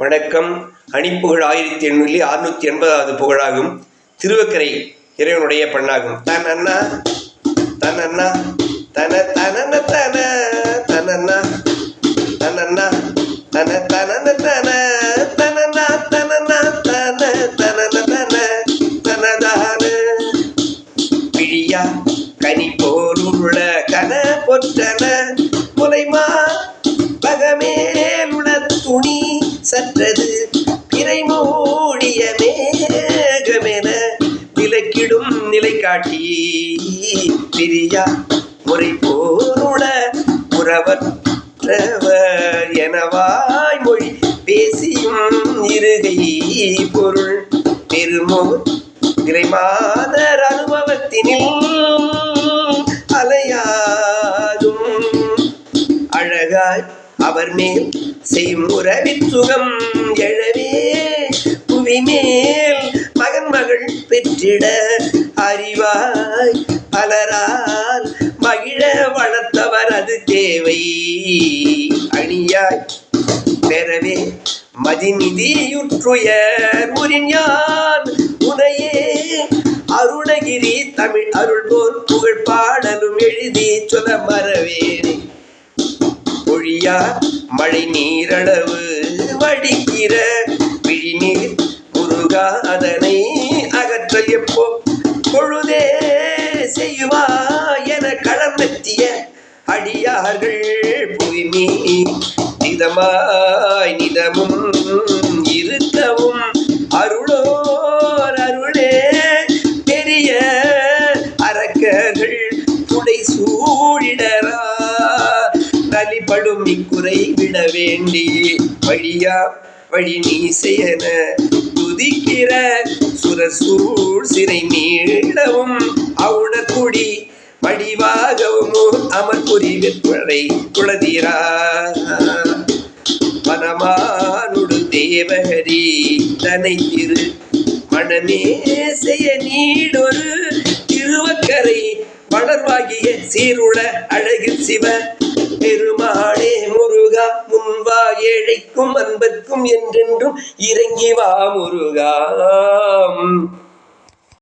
வணக்கம். அணிப்புகழ் ஆயிரத்தி எண்ணூற்றி அறுநூத்தி எண்பதாவது புகழாகும். திருவக்கரை இறைவனுடைய பண்ணாகும். தனன்னா தனன்னா தன தனன தன தனன்னா தனன்னா தன தனன தன தனனா தனனா தன தனன தன தனதான. பிழியா கனி போருள்ள கன பொற்றன சற்றது பிறை மூடிய மேகமென விலக்கிடும் நிலை காட்டி பிரியா முறை போருட உறவற்றவர் எனவாய் மொழி பேசியும் இருகை பொருள். பெருமோ நிலை மாதர் அனுபவத்தினில் அவர் மேல் செய்முறவின் சுகம் எழவே புவி மேல் மகன் மகள் பெற்றிட அறிவாய் பலரால் மகிழ வளர்த்தவர் அது தேவை. அணியாய் பெறவே மதிநிதியுற்றுயர் முறிஞான் உனையே அருணகிரி தமிழ் அருள் போல் புகழ் பாடலும் எழுதி சொல்ல மறவேனே. பொழியா மழை நீரளவு வடிக்கிற விழிநீர் முருகா அதனை அகற்ற எப்போ? பொழுதே செய்வா என களமெத்திய அடியார்கள் புவிமீ நிதமாய் நிதமும் இருக்கவும் அருளோர் அருளே பெரிய அரக்கர்கள் துடை சூழிட படும் இக்குறை விட வேண்டி. வழியா வழி நீ நீசையன துதிக்கிற சுரசூழ் சிறை நீளவும் அவுணக்குடி வடிவாகவும் அமர் புரி வெற்படை குளதீரா மனமானுடு தேவகரி தனை திரு மனமே செய்ய நீடொரு திருவக்கரை வளர்வாகிய சீருள அழகில் சிவ பெருமாளே முருகா முன்வா ஏழைக்கும் அன்பர்க்கும் என்றென்றும் இறங்கி வா முருகா.